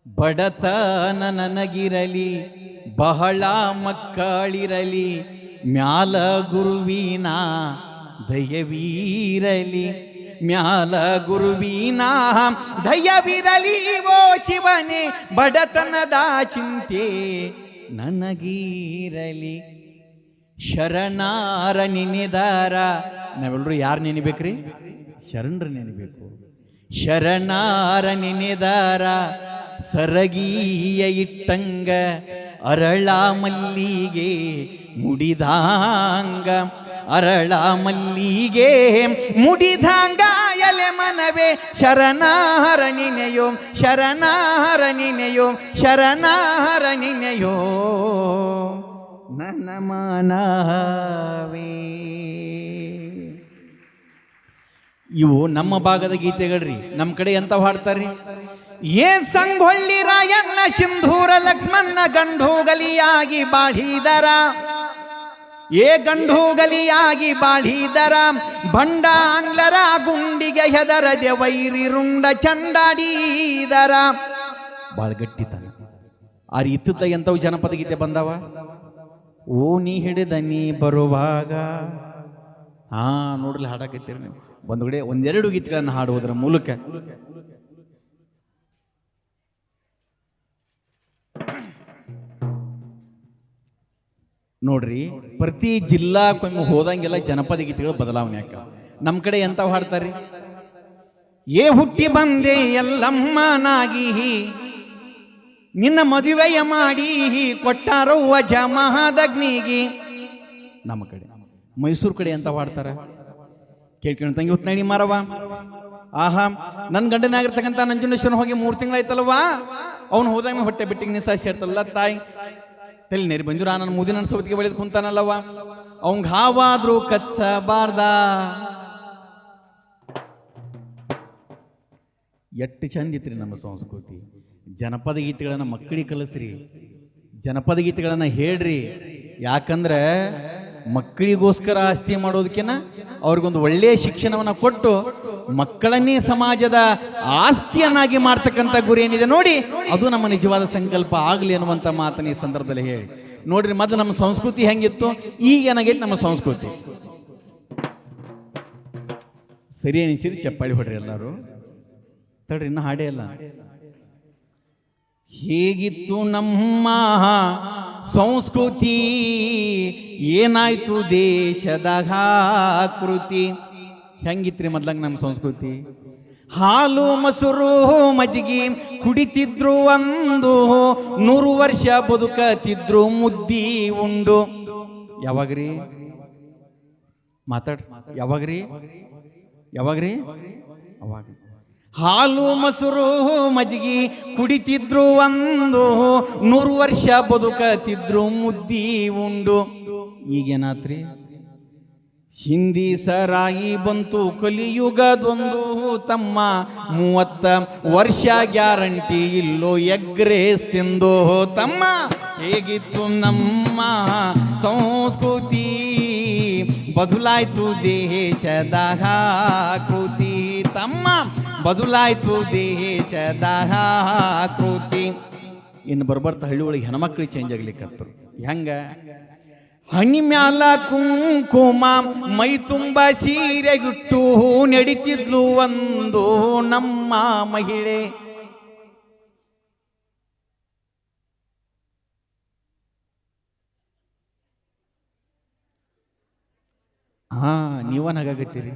ಬಡತನ ನನಗಿರಲಿ, ಬಹಳ ಮಕ್ಕಳಿರಲಿ ಮ್ಯಾಲ ಗುರುವಿನ ದಯವೀರಲಿ. ಮ್ಯಾಲ ಗುರುವಿನ ದಯವಿರಲಿ ಓ ಶಿವನೇ, ಬಡತನದ ಚಿಂತೆ ನನಗೀರಲಿ. ಶರಣಾರ ನೆನೆದಾರ. ನಾವೆಲ್ಲರೂ ಯಾರು ನೆನಿಬೇಕ್ರಿ? ಶರಣರು ನೆನಿಬೇಕು. ಶರಣಾರ ನೆನೆದಾರ. ಸರಗೀಯ ಇಟ್ಟಂಗ ಅರಳ ಮಲ್ಲಿಗೆ ಮುಡಿದಾಂಗ. ಅರಳ ಮಲ್ಲಿಗೆ ಮುಡಿದಾಂಗ, ಎಲೆ ಮನವೇ ಶರಣಾರ ನಿನೆಯೋ ಶರಣಾರ ನಿನೆಯೋ ಶರಣಾರ ನಿನೆಯೋ. ನನ್ನ ಮನವೇ. ಇವು ನಮ್ಮ ಭಾಗದ ಗೀತೆಗಳ್ರಿ. ನಮ್ಮ ಕಡೆ ಎಂತ ಹಾಡ್ತಾರ್ರಿ? ಏ ಸಂಗೊಳ್ಳಿ ರಾಯಣ್ಣ ಸಿಂಧೂರ ಲಕ್ಷ್ಮಣ್ಣ ಗಂಡೋಗಲಿಯಾಗಿ ಬಾಳಿದರ? ಏ ಗಂಡೋಗಲಿಯಾಗಿ ಬಾಳಿದರ? ಬಂಡ ಆಂಗ್ಲರ ಗುಂಡಿಗೆ ಹೆದರದೆ ವೈರಿ ರುಂಡ ಚಂಡಾಡಿದರ? ಬಾಳ ಗಟ್ಟಿತನ. ಆ ಇತ್ತದ ಎಂಥವು ಜನಪದ ಗೀತೆ ಬಂದವ? ಓ, ನೀ ಹಿಡಿದ ನೀ ಬರುವಾಗ. ಹಾ ನೋಡ್ಲಿ ಹಾಡಕತ್ತೀರಿ ನೀವು. ಒಂದು ಒಂದೆರಡು ಗೀತೆಗಳನ್ನು ಹಾಡುವುದರ ಮೂಲಕ. ನೋಡ್ರಿ, ಪ್ರತಿ ಜಿಲ್ಲಾಕ್ಕೊಮ್ಮೆ ಹೋದಂಗೆಲ್ಲ ಜನಪದ ಗೀತೆಗಳು ಬದಲಾವಣೆ ಅಕ್ಕ ನಮ್ಮ ಕಡೆ ಎಂತ ಹಾಡ್ತಾರ್ರಿ? ಏ ಹುಟ್ಟಿ ಬಂದೆ ಎಲ್ಲಮ್ಮನಾಗಿ, ನಿನ್ನ ಮದುವೆಯ ಮಾಡಿ ಕೊಟ್ಟಾರೋ ವಜ ಮಹಾದಗ್ನಿಗಿ. ನಮ್ಮ ಕಡೆ. ಮೈಸೂರು ಕಡೆ ಎಂತ ಹಾಡ್ತಾರ? ಕೇಳ್ಕೊಂಡು ತಂಗಿ ಉತ್ನಡಿ ಮಾರವ ಆಹಾ ನನ್ನ ಗಂಡನಾಗಿರ್ತಕ್ಕಂಥ ನಂಜುನೇಶ್ವರನ ಹೋಗಿ ಮೂರು ತಿಂಗಳಾಯ್ತಲ್ವಾ? ಅವ್ನು ಹೋದಾಗ ಹೊಟ್ಟೆ ಬಿಟ್ಟಿಗೆ ನಿಸ ಸೇರ್ತಲ್ಲ ತಾಯಿ. ತಲೆ ನೆರಿ ಆ ನನ್ನ ಮುದಿನ ಅನ್ಸೋದಿಗೆ ಬೆಳೆದು ಕುಂತಾನಲ್ಲವ ಅವಂಗ ಹಾವಾದ್ರೂ ಕಚ್ಚಬಾರ್ದ. ಎಟ್ಟು ಚಂದ ಇತ್ರಿ ನಮ್ಮ ಸಂಸ್ಕೃತಿ. ಜನಪದ ಗೀತೆಗಳನ್ನ ಮಕ್ಕಳಿಗೆ ಕಲಿಸ್ರಿ. ಜನಪದ ಗೀತೆಗಳನ್ನ ಹೇಳ್ರಿ. ಯಾಕಂದ್ರೆ ಮಕ್ಕಳಿಗೋಸ್ಕರ ಆಸ್ತಿ ಮಾಡೋದಕ್ಕಿನ್ನ ಅವ್ರಿಗೊಂದು ಒಳ್ಳೆಯ ಶಿಕ್ಷಣವನ್ನು ಕೊಟ್ಟು ಮಕ್ಕಳನ್ನೇ ಸಮಾಜದ ಆಸ್ತಿಯನ್ನಾಗಿ ಮಾಡ್ತಕ್ಕಂಥ ಗುರಿ ಏನಿದೆ ನೋಡಿ, ಅದು ನಮ್ಮ ನಿಜವಾದ ಸಂಕಲ್ಪ ಆಗಲಿ ಅನ್ನುವಂಥ ಮಾತನ್ನ ಈ ಸಂದರ್ಭದಲ್ಲಿ ಹೇಳಿ. ನೋಡ್ರಿ, ಮೊದಲು ನಮ್ಮ ಸಂಸ್ಕೃತಿ ಹೆಂಗಿತ್ತು ಈಗ ಏನಾಗೈತೆ ನಮ್ಮ ಸಂಸ್ಕೃತಿ? ಸರಿ ಅನಿಸಿರಿ, ಚಪ್ಪಾಳಿ ಹೊಡ್ರಿ ಎಲ್ಲರೂ. ತಡ್ರಿ, ಇನ್ನು ಹಾಡೇ ಅಲ್ಲ ಹೇಗಿತ್ತು ನಮ್ಮ ಸಂಸ್ಕೃತಿ, ಏನಾಯ್ತು ದೇಶದ ಕೃತಿ ಹೆಂಗಿತ್ರಿ ಮೊದ್ಲಂಗ ನಮ್ಮ ಸಂಸ್ಕೃತಿ? ಹಾಲು, ಮೊಸರು ಮಜ್ಜಿಗೆ ಕುಡಿತಿದ್ರು ಒಂದು ನೂರು ವರ್ಷ ಬದುಕತಿದ್ರು ಮುದ್ದಿ ಉಂಡು. ಯಾವಾಗ್ರಿ? ಮಾತಾಡ್, ಯಾವಾಗ್ರಿ? ಯಾವಾಗ್ರಿ? ಅವಾಗ ಹಾಲು, ಮೊಸರು ಮಜ್ಜಿಗೆ ಕುಡಿತಿದ್ರು ಒಂದು ನೂರು ವರ್ಷ ಬದುಕತಿದ್ರು ಮುದ್ದಿ ಉಂಡು. ಈಗೇನಾತ್ರಿ? ಹಿಂದಿ ಸರಾಯಿ ಬಂತು ಕಲಿಯುಗದೊಂದು ತಮ್ಮ ಮೂವತ್ತ ವರ್ಷ ಗ್ಯಾರಂಟಿ ಇಲ್ಲೋ ಎಗ್ರೇಸ್ ತಿಂದು ತಮ್ಮ ಹೇಗಿತ್ತು ನಮ್ಮ ಸಂಸ್ಕೃತಿ? ಬದಲಾಯ್ತು ದೇಶದ ಕೃತಿ ತಮ್ಮ ಬದಲಾಯ್ತು ದೇಶದ ಕೃತಿ ಇನ್ನು ಬರ್ಬರ್ತಾ ಹಳ್ಳಿ ಒಳಗೆ ಹೆಣ್ಮಕ್ಳಿಗೆ ಚೇಂಜ್ ಆಗ್ಲಿಕ್ಕತ್ತರು ಹೆಂಗ? ಹಣ್ಣಿ ಮ್ಯಾಲ ಕುಂಕುಮ ಮೈ ತುಂಬ ಸೀರೆಗಿಟ್ಟು ನಡಿತಿದ್ಲು ಒಂದು ನಮ್ಮ ಮಹಿಳೆ. ಹಾ ನೀವ ನಗಾಗತ್ತೀರಿ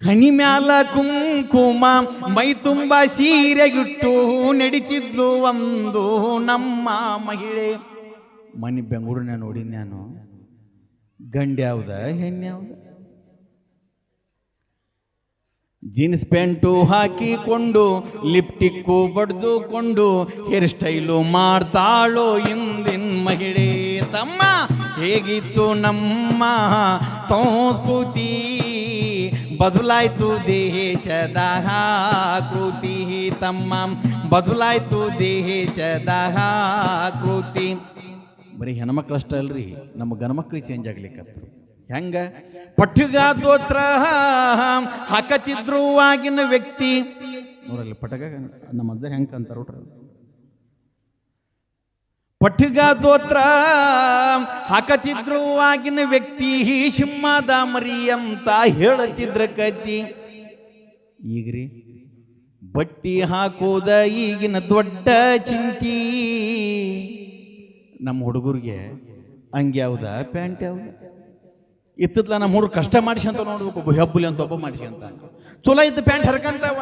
ಹಣಿ ಮ್ಯಾಲ ಕುಂಕುಮ ಮೈ ತುಂಬ ಸೀರೆಗಿಟ್ಟು ನಡಿತಿದ್ಲು ಒಂದು ನಮ್ಮ ಮಹಿಳೆ. ಮನೆ ಬೆಂಗಳೂರಿನ ನೋಡಿದ್ ನಾನು. ಗಂಡ ಯಾವ್ದ ಜೀನ್ಸ್ ಪ್ಯಾಂಟು ಹಾಕಿಕೊಂಡು, ಲಿಪ್ಟಿಕ್ಕು ಬಡ್ದುಕೊಂಡು, ಹೇರ್ ಸ್ಟೈಲು ಮಾಡ್ತಾಳೋ ಇಂದಿನ ಮಹಿಳೆ ತಮ್ಮ. ಹೇಗಿತ್ತು ನಮ್ಮ ಸಂಸ್ಕೃತಿ? ಬದಲಾಯ್ತು ದೇಶದ ಕೃತಿ ತಮ್ಮ. ಬದಲಾಯ್ತು ದೇಶದ ಕೃತಿ ಬರೀ ಹೆಣ್ಮಕ್ಳು ಅಷ್ಟೇ ಅಲ್ರಿ ನಮ್ಮ ಗಣಮಕ್ಳಿಗೆ ಚೇಂಜ್ ಆಗ್ಲಿಕ್ಕತ್ತು ಹೆಂಗ? ಪಟ್ಟುಗ ದೋತ್ರ ಹಾಕತಿದ್ರು ಆಗಿನ ವ್ಯಕ್ತಿ. ನೋಡಲ್ಲಿ ಪಟಗ ನಮ್ಮ ಅಜ್ಜ ಹೆಂಗ ಅಂತಾರ ಪಟ್ಟುಗ ದೋತ್ರ ಹಾಕತಿದ್ರು ಆಗಿನ ವ್ಯಕ್ತಿ ಸಿಂಹದ ಮರಿ ಅಂತ ಹೇಳತಿದ್ರ ಕತಿ. ಈಗ್ರಿ? ಬಟ್ಟಿ ಹಾಕೋದ ಈಗಿನ ದೊಡ್ಡ ಚಿಂತಿ. ನಮ್ಮ ಹುಡುಗರಿಗೆ, ಅಂಗಿ ಯಾವ್ದ? ಪ್ಯಾಂಟ್ ಯಾವ್ದ? ಇತ್ತತ್ಲ ನಮ್ಮ ಹುಡುಗ ಕಷ್ಟ ಮಾಡಿಸಿ ಅಂತ ನೋಡ್ಬೇಕು ಹೆಬ್ಬುಲಿ ಅಂತ ಒಬ್ಬ ಮಾಡಿಸಿ ಅಂತ. ಚಲೋ ಇದ್ದ ಪ್ಯಾಂಟ್ ಹರ್ಕಂತಾವ.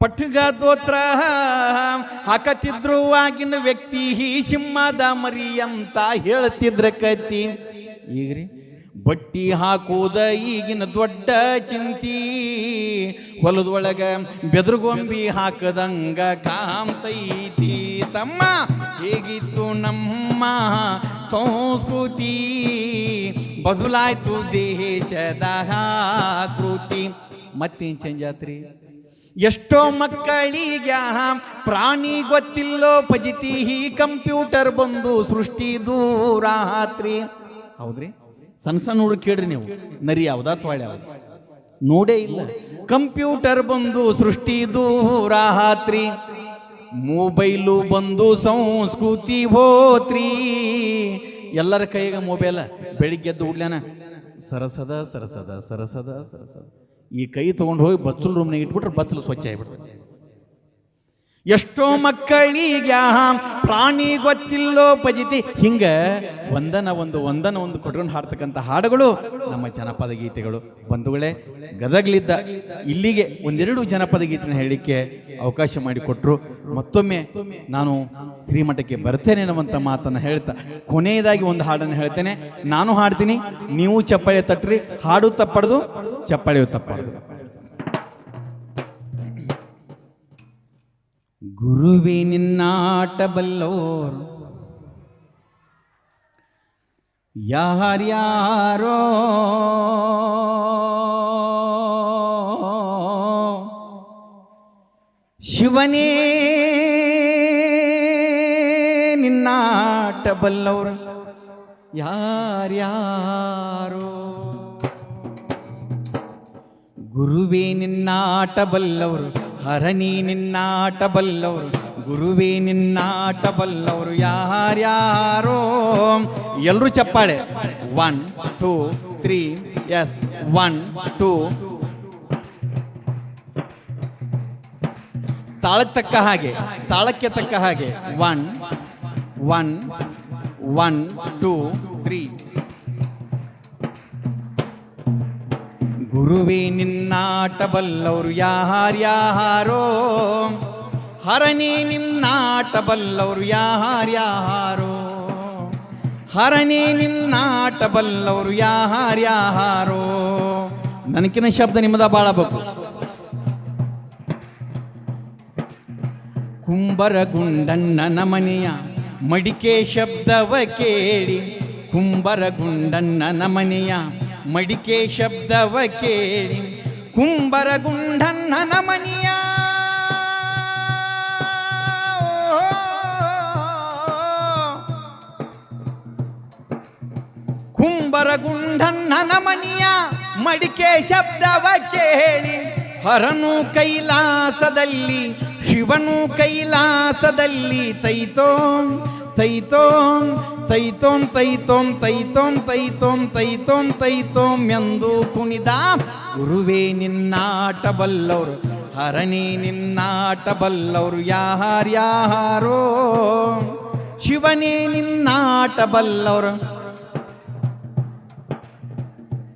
ಪಟ್ಟಗ ದೋತ್ರ ಹಾಕತಿದ್ರು ಆಗಿನ ವ್ಯಕ್ತಿ ಸಿಂಹದ ಮರಿ ಅಂತ ಹೇಳ್ತಿದ್ರ ಕತಿ ಈಗ್ರಿ? ಬಟ್ಟಿ ಹಾಕೋದ ಈಗಿನ ದೊಡ್ಡ ಚಿಂತಿ. ಹೊಲದೊಳಗ ಬೆದರುಗೊಂಬಿ ಹಾಕದಂಗ ಕಾಮ್ತೈತಿ ತಮ್ಮ. ಹೇಗಿತ್ತು ನಮ್ಮ ಸಂಸ್ಕೃತಿ? ಬದಲಾಯ್ತು ದೇಶದ ಕೃತಿ ಮತ್ತೇನ್ ಚಂಜಾತ್ರಿ ಎಷ್ಟೋ ಮಕ್ಕಳಿಗೆ ಪ್ರಾಣಿ ಗೊತ್ತಿಲ್ಲೋ ಪಜಿತಿ ಕಂಪ್ಯೂಟರ್ ಬಂದು ಸೃಷ್ಟಿ ದೂರಾತ್ರಿ ಹೌದ್ರಿ? ಸಣ್ಣ ಸಣ್ಣ ಹುಡುಗ ಕೇಳ್ರಿ ನೀವು. ನರಿ ಯಾವ್ದಾ ತೊಳೆ ಯಾವ್ದು? ನೋಡೇ ಇಲ್ಲ. ಕಂಪ್ಯೂಟರ್ ಬಂದು ಸೃಷ್ಟಿ ದೂರಾತ್ರಿ ಮೊಬೈಲು ಬಂದು ಸಂಸ್ಕೃತಿ ಹೋತ್ರಿ. ಎಲ್ಲರ ಕೈಗೆ ಮೊಬೈಲ? ಬೆಳಿಗ್ಗೆ ಎದ್ದು ಉಡ್ಲ್ಯಾನ ಸರಸದ ಸರಸದ ಸರಸದ ಸರಸದ. ಈ ಕೈ ತಗೊಂಡು ಹೋಗಿ ಬಚ್ಚಲು ರೂಮ್ನಾಗ ಇಟ್ಬಿಟ್ರೆ ಬಚ್ಚಲು ಸ್ವಚ್ಛ ಆಗ್ಬಿಡ್ತದೆ ಎಷ್ಟೋ ಮಕ್ಕಳಿಗೆ ಪ್ರಾಣಿ ಗೊತ್ತಿಲ್ಲೋ ಪಜಿತಿ. ಹಿಂಗ ಒಂದನ ಒಂದು ಒಂದನ ಒಂದು ಕೊಟ್ಕೊಂಡು ಹಾಡ್ತಕ್ಕಂಥ ಹಾಡುಗಳು ನಮ್ಮ ಜನಪದ ಗೀತೆಗಳು. ಬಂಧುಗಳೇ, ಗದಗ್ಲಿದ್ದ ಇಲ್ಲಿಗೆ ಒಂದೆರಡು ಜನಪದ ಗೀತೆನ ಹೇಳಲಿಕ್ಕೆ ಅವಕಾಶ ಮಾಡಿಕೊಟ್ರು. ಮತ್ತೊಮ್ಮೆ ನಾನು ಶ್ರೀಮಠಕ್ಕೆ ಬರ್ತೇನೆ ಅನ್ನುವಂಥ ಮಾತನ್ನು ಹೇಳ್ತಾ, ಕೊನೆಯದಾಗಿ ಒಂದು ಹಾಡನ್ನು ಹೇಳ್ತೇನೆ. ನಾನು ಹಾಡ್ತೀನಿ, ನೀವು ಚಪ್ಪಾಳೆ ತಟ್ಟ್ರಿ, ಹಾಡು ತಪ್ಪಡ್ದು, ಚಪ್ಪಾಳೆಯು ತಪ್ಪಡ್ದು. ಗುರುವೇ ನಿನ್ನಾಟ ಬಲ್ಲೋರು. ಯಾರ್ಯಾರೋ? ಶಿವನೇ ನಿನ್ನಾಟ ಬಲ್ಲವರು ಯಾರ್ಯಾರೋ? ಗುರುವೇ ನಿನ್ನಾಟ ಬಲ್ಲವರು ಹರಣಿ ನಿನ್ನಾಟ ಬಲ್ಲವರು ಗುರುವೇ ನಿನ್ನಾಟ ಬಲ್ಲವರು ಯಾರ್ಯಾರೋ? ಎಲ್ಲರೂ ಚಪ್ಪಾಳೆ. One two three yes one two ತಾಳಕ್ಕೆ ತಕ್ಕ ಹಾಗೆ, ತಾಳಕ್ಕೆ ತಕ್ಕ ಹಾಗೆ. One one one two three ಗುರುವೇ ನಿನ್ನಾಟ ಬಲ್ಲವರು ಯಾರ್ಯಾರೋ ಹರಣಿ ನಿನ್ನಾಟ ಬಲ್ಲವರು ಯಾರ್ಯಾರೋ ಹರಣಿ ನಿನ್ನಾಟ ಬಲ್ಲವರು ಯಾರ್ಯಾರೋ ನನಕಿನ ಶಬ್ದ ನಿಮ್ಮದ ಬಾಳಬೇಕು. ಕುಂಬರಗುಂಡಣ್ಣನ ಮನೆಯ ಮಡಿಕೆ ಶಬ್ದವ ಕೇಳಿ ಕುಂಬರ ಗುಂಡಣ್ಣನ ಮನೆಯ ಮಡಿಕೆ ಶಬ್ದವ ಕೇಳಿ, ಕುಂಬರಗುಂಡಣ್ಣನ ಮನೆಯ? ಕುಂಬರಗುಂಡಣ್ಣನ ಮನೆಯ? ಮಡಿಕೆ ಶಬ್ದವ ಕೇಳಿ, ಹರನು ಕೈಲಾಸದಲ್ಲಿ, ಶಿವನು ಕೈಲಾಸದಲ್ಲಿ ತೈತೋ, ತೈತೋಂ ತೈತೋಂ ತೈತೋಂ ತೈತೋಂ ತೈತೋಂ ತೈತೋಂ ತೈತೋಂ ಎಂದು ಕುಣಿದ ಗುರುವೇ ನಿನ್ನಾಟ ಬಲ್ಲವರು ಹರಣಿ ನಿನ್ನಾಟ ಬಲ್ಲವರು ಯಾರ್ಯಾರೋ ಶಿವನೇ ನಿನ್ನಾಟ ಬಲ್ಲವರು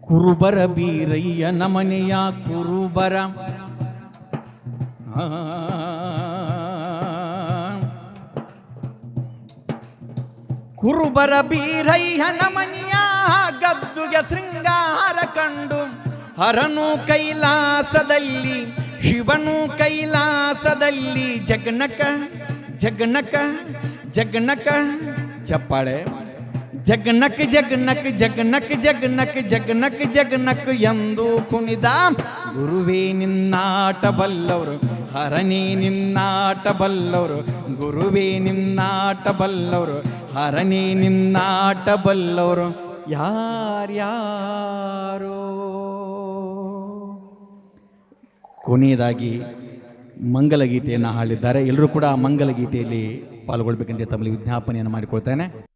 ಕುರುಬರ ಬೀರಯ್ಯನ ಮನೆಯ ಕುರುಬರ ಆ. ಕುರುಬರ ಬೀರೈ ಮನೆಯ ಗದ್ದುಗೆ ಶೃಂಗಾರ ಕಂಡು, ಹರನು ಕೈಲಾಸದಲ್ಲಿ, ಶಿವನು ಕೈಲಾಸದಲ್ಲಿ, ಜಗ್ನಕ ಜಗ್ನಕ ಜಗ್ನಕ, ಚಪ್ಪಾಳೆ, ಜಗನಕ್ ಜಗನಕ್ ಜಗನಕ್ ಜಗನಕ್ ಜಗನಕ್ ಜಗನಕ್ ಎಂದು ಕುಣಿದ, ಗುರುವೇ ನಿನ್ನಾಟ ಬಲ್ಲವರು ಹರನೇ ನಿನ್ನಾಟ ಬಲ್ಲವರು ಗುರುವೇ ನಿನ್ನಾಟ ಬಲ್ಲವರು ಹರಣಿ ನಿನ್ನಾಟ ಬಲ್ಲವರು ಯಾರ್ಯಾರೋ. ಕೊನೆಯದಾಗಿ ಮಂಗಲಗೀತೆಯನ್ನು ಹಾಡಿದ್ದಾರೆ. ಎಲ್ಲರೂ ಕೂಡ ಆ ಮಂಗಲಗೀತೆಯಲ್ಲಿ ಪಾಲ್ಗೊಳ್ಬೇಕಂತ ತಮ್ಮಲ್ಲಿ ವಿಜ್ಞಾಪನೆಯನ್ನು ಮಾಡಿಕೊಳ್ತೇನೆ.